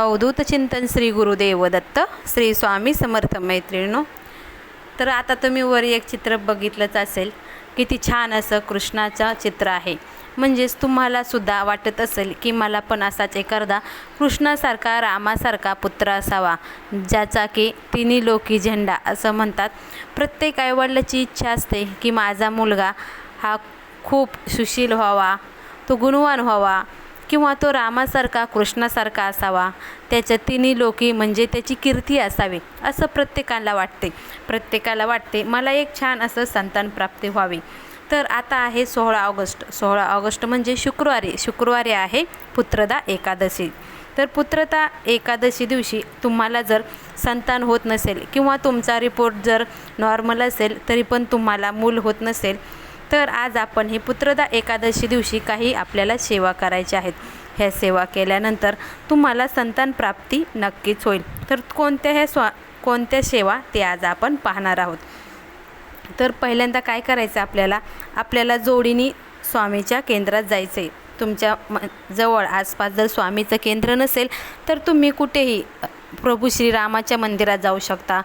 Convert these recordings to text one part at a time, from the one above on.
अवधूत चिंतन श्री गुरुदेव दत्त श्री स्वामी समर्थ मैत्रिणो तर आता तुम्ही वर एक चित्र बघितलंच असेल किती छान असं कृष्णाचं चित्र आहे. म्हणजेच तुम्हालासुद्धा वाटत असेल की मला पण असाच एखादा कृष्णासारखा रामासारखा पुत्र असावा ज्याचा की तिन्ही लोकी झेंडा असं म्हणतात. प्रत्येक आईवडिलाची इच्छा असते की माझा मुलगा हा खूप सुशील व्हावा तो गुणवान व्हावा किंवा तो रामासारखा कृष्णासारखा असावा. त्याच्या तिन्ही लोकी म्हणजे त्याची कीर्ती असावी असं प्रत्येकाला वाटते. प्रत्येकाला वाटते मला एक छान असं संतान प्राप्ती व्हावी. तर आता आहे सोळा ऑगस्ट. सोळा ऑगस्ट म्हणजे शुक्रवारी. शुक्रवारी आहे पुत्रदा एकादशी. तर पुत्रता एकादशी दिवशी तुम्हाला जर संतान होत नसेल किंवा तुमचा रिपोर्ट जर नॉर्मल असेल तरी पण तुम्हाला मूल होत नसेल तर आज आपण हे पुत्रदा एकादशी दिवशी काही आपल्याला सेवा करायच्या आहेत. ह्या सेवा केल्यानंतर तुम्हाला संतान प्राप्ती नक्कीच होईल. तर कोणत्या ह्या स्वा कोणत्या सेवा ते आज आपण पाहणार आहोत? तर पहिल्यांदा काय करायचं आपल्याला? आपल्याला जोडीनी स्वामीच्या केंद्रात जायचं आहे तुमच्या म जवळ आसपास जर स्वामीचं केंद्र नसेल तर तुम्ही कुठेही प्रभू श्रीरामाच्या मंदिरात जाऊ शकता.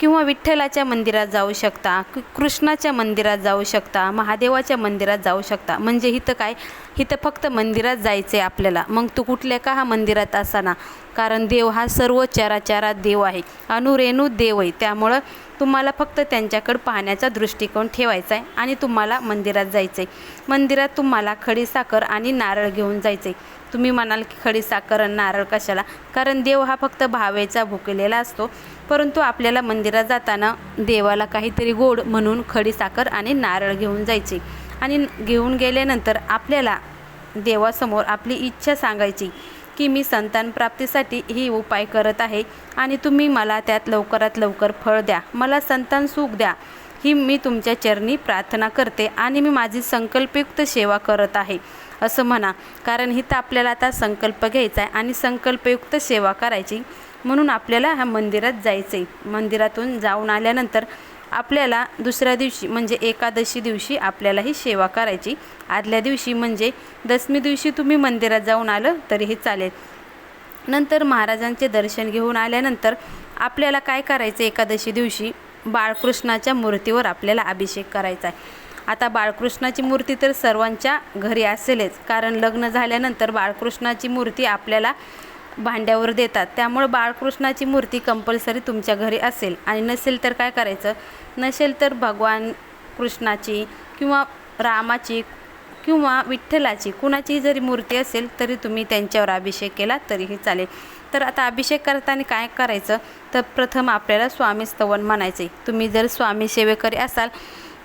किंवा विठ्ठलाच्या मंदिरात जाऊ शकता कृष्णाच्या मंदिरात जाऊ शकता महादेवाच्या मंदिरात जाऊ शकता. म्हणजे इथं काय? इथं फक्त मंदिरात जायचं आहे आपल्याला. मग तू कुठल्या का हा मंदिरात असाना? कारण देव हा सर्व चराचरात देव आहे. अनुरेणू देव आहे. त्यामुळं तुम्हाला फक्त त्यांच्याकडं पाहण्याचा दृष्टिकोन ठेवायचा आहे आणि तुम्हाला मंदिरात जायचं आहे मंदिरात तुम्हाला खडीसाखर आणि नारळ घेऊन जायचं आहे तुम्ही म्हणाल की खडी साखर आणि नारळ कशाला? कारण देव हा फक्त भावेचा भुकेलेला असतो. परंतु आपल्याला मंदिरात जाताना देवाला काहीतरी गोड म्हणून खडी साखर आणि नारळ घेऊन जायचे. आणि घेऊन गेल्यानंतर आपल्याला देवासमोर आपली इच्छा सांगायची की मी संतान प्राप्तीसाठी ही उपाय करत आहे आणि तुम्ही मला त्यात लवकरात लवकर फळ द्या. मला संतान सुख द्या. ही मी तुमच्या चरणी प्रार्थना करते आणि मी माझी संकल्पयुक्त सेवा करत आहे. असं म्हणा. कारण इथं आपल्याला आता संकल्प घ्यायचा आहे आणि संकल्पयुक्त सेवा करायची. म्हणून आपल्याला ह्या मंदिरात जायचं आहे मंदिरातून जाऊन आल्यानंतर आपल्याला दुसऱ्या दिवशी म्हणजे एकादशी दिवशी आपल्याला ही सेवा करायची. आदल्या दिवशी म्हणजे दसमी दिवशी तुम्ही मंदिरात जाऊन आलं तरीही चालेल. नंतर महाराजांचे दर्शन घेऊन आल्यानंतर आपल्याला काय करायचं एकादशी दिवशी? बाळकृष्णाच्या मूर्तीवर आपल्याला अभिषेक करायचा आहे. आता बाळकृष्णाची मूर्ती तर सर्वांच्या घरी असेलच. कारण लग्न झाल्यानंतर बाळकृष्णाची मूर्ती आपल्याला भांड्यावर देतात. त्यामुळं बाळकृष्णाची मूर्ती कंपल्सरी तुमच्या घरी असेल. आणि नसेल तर काय करायचं? नसेल तर भगवान कृष्णाची किंवा रामाची किंवा विठ्ठलाची कुणाचीही जरी मूर्ती असेल तरी तुम्ही त्यांच्यावर अभिषेक केला तरीही चालेल. तर आता अभिषेक करताना काय करायचं? तर प्रथम आपल्याला स्वामी स्तवन म्हणायचे तुम्ही जर स्वामी सेवेकरी असाल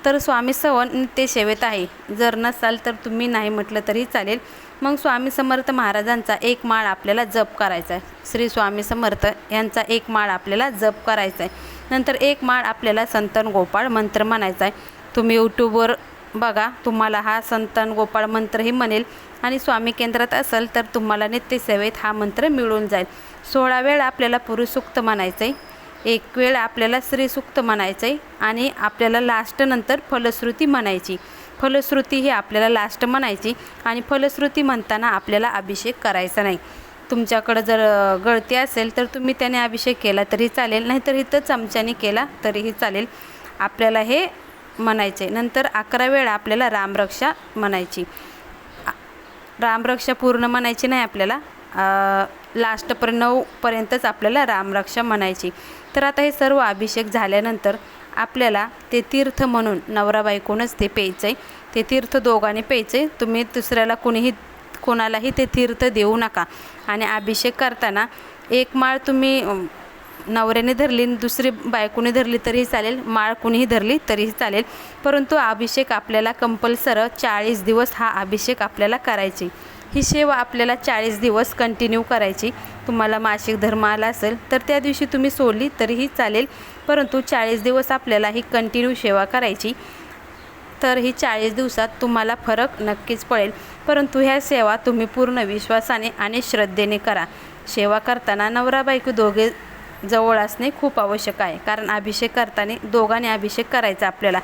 तर स्वामी सवन नित्य सेवेत आहे. जर नसाल तर तुम्ही नाही म्हटलं तरी चालेल. मग स्वामी समर्थ महाराजांचा एक माळ आपल्याला जप करायचा आहे श्री स्वामी समर्थ यांचा एक माळ आपल्याला जप करायचा आहे नंतर एक माळ आपल्याला संतन गोपाळ मंत्र म्हणायचा आहे तुम्ही यूट्यूबवर बघा तुम्हाला हा संतन गोपाळ मंत्रही म्हणेल. आणि स्वामी केंद्रात असेल तर तुम्हाला नित्यसेवेत हा मंत्र मिळून जाईल. सोळा वेळ आपल्याला पुरुषसूक्त म्हणायचं आहे एक वेळ आपल्याला श्रीसूक्त म्हणायचं आहे आणि आपल्याला लास्ट नंतर फलश्रुती म्हणायची. फलश्रुती ही आपल्याला लास्ट म्हणायची आणि फलश्रुती म्हणताना आपल्याला अभिषेक करायचा नाही. तुमच्याकडं जर गळती असेल तर तुम्ही त्याने अभिषेक केला तरी चालेल नाहीतर इथं चमच्याने केला तरीही चालेल. आपल्याला हे म्हणायचे नंतर अकरा वेळा आपल्याला रामरक्षा म्हणायची. रामरक्षा पूर्ण म्हणायची नाही आपल्याला. लास्टपर्यंत नऊपर्यंतच आपल्याला रामरक्षा म्हणायची. तर आता हे सर्व अभिषेक झाल्यानंतर आपल्याला ते तीर्थ म्हणून नवरा बायकोनच ते प्यायचं आहे ते तीर्थ दोघांनी प्यायचं आहे तुम्ही दुसऱ्याला कुणीही कोणालाही ते तीर्थ देऊ नका. आणि अभिषेक करताना एक माळ तुम्ही नवऱ्याने धरली आणि दुसरी बायकोने धरली तरीही चालेल. माळ कुणीही धरली तरीही चालेल. परंतु अभिषेक आपल्याला कंपल्सर चाळीस दिवस हा अभिषेक आपल्याला करायची. ही सेवा आपल्याला चाळीस दिवस कंटिन्यू करायची. तुम्हाला मासिक धर्म आला असेल तर त्या दिवशी तुम्ही सोडली तरीही चालेल. परंतु चाळीस दिवस आपल्याला ही कंटिन्यू सेवा करायची तर ही चाळीस दिवसात तुम्हाला फरक नक्कीच पडेल. परंतु ह्या सेवा तुम्ही पूर्ण विश्वासाने आणि श्रद्धेने करा. सेवा करताना नवरा बायको दोघे जवळ असणे खूप आवश्यक आहे. कारण अभिषेक करताना दोघांनी अभिषेक करायचा आपल्याला.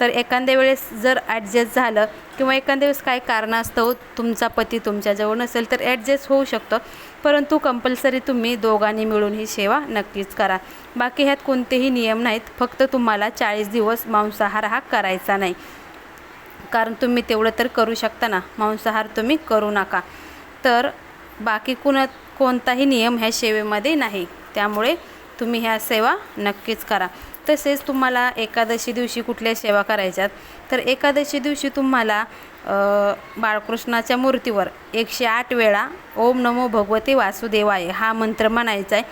तर एखाद्या वेळेस जर ॲडजस्ट झालं किंवा एखाद्या वेळेस काही कारणास्तव तुमचा पती तुमच्याजवळ नसेल तर ॲडजस्ट होऊ शकतं. परंतु कंपल्सरी तुम्ही दोघांनी मिळून ही सेवा नक्कीच करा. बाकी ह्यात कोणतेही नियम नाहीत. फक्त तुम्हाला चाळीस दिवस मांसाहार हा करायचा नाही. कारण तुम्ही तेवढं तर करू शकता ना. मांसाहार तुम्ही करू नका. तर बाकी कुणा कोणताही नियम ह्या सेवेमध्ये नाही. त्यामुळे तुम्ही ह्या सेवा नक्कीच करा. तसेच तुम्हाला एकादशी दिवशी कुठल्या सेवा करायच्यात तर एकादशी दिवशी तुम्हाला बाळकृष्णाच्या मूर्तीवर एकशे आठ वेळा ओम नमो भगवते वासुदेवाय हा मंत्र म्हणायचा आहे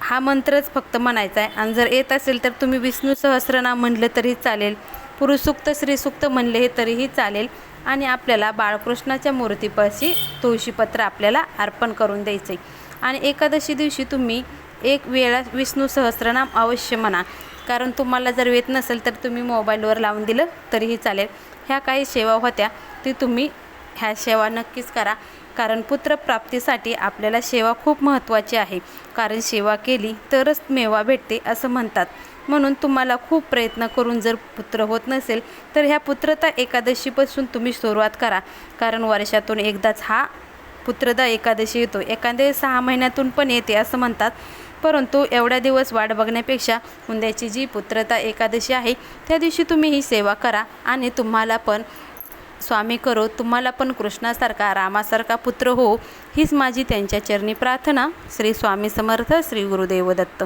हा मंत्रच फक्त म्हणायचा आहे आणि जर येत असेल तर तुम्ही विष्णू सहस्रनाम म्हणलं तरी चालेल. पुरुषसुक्त श्रीसुक्त म्हणले हे तरीही चालेल. आणि आपल्याला बाळकृष्णाच्या मूर्तीपाशी तुळशीपत्र आपल्याला अर्पण करून द्यायचं आहे आणि एकादशी दिवशी तुम्ही एक वेळा विष्णू सहस्रनाम अवश्य म्हणा. कारण तुम्हाला जर येत नसेल तर तुम्ही मोबाईलवर लावून दिलं तरीही चालेल. ह्या काही सेवा होत्या ती तुम्ही ह्या सेवा नक्कीच करा. कारण पुत्रप्राप्तीसाठी आपल्याला सेवा खूप महत्त्वाची आहे. कारण सेवा केली तरच मेवा भेटते असं म्हणतात. म्हणून तुम्हाला खूप प्रयत्न करून जर पुत्र होत नसेल तर ह्या पुत्रता एकादशीपासून तुम्ही सुरुवात करा. कारण वर्षातून एकदाच हा पुत्रदा एकादशी येतो. एखाद्या सहा महिन्यातून पण येते असं म्हणतात. परंतु एवढ्या दिवस वाट बघण्यापेक्षा उंद्याची जी पुत्रता एकादशी आहे त्या दिवशी तुम्ही ही सेवा करा आणि तुम्हाला पण स्वामी करो तुम्हाला पण कृष्णासारखा रामासारखा पुत्र हो. हीच माझी त्यांच्या चरणी प्रार्थना. श्री स्वामी समर्थ श्री गुरुदेव दत्त.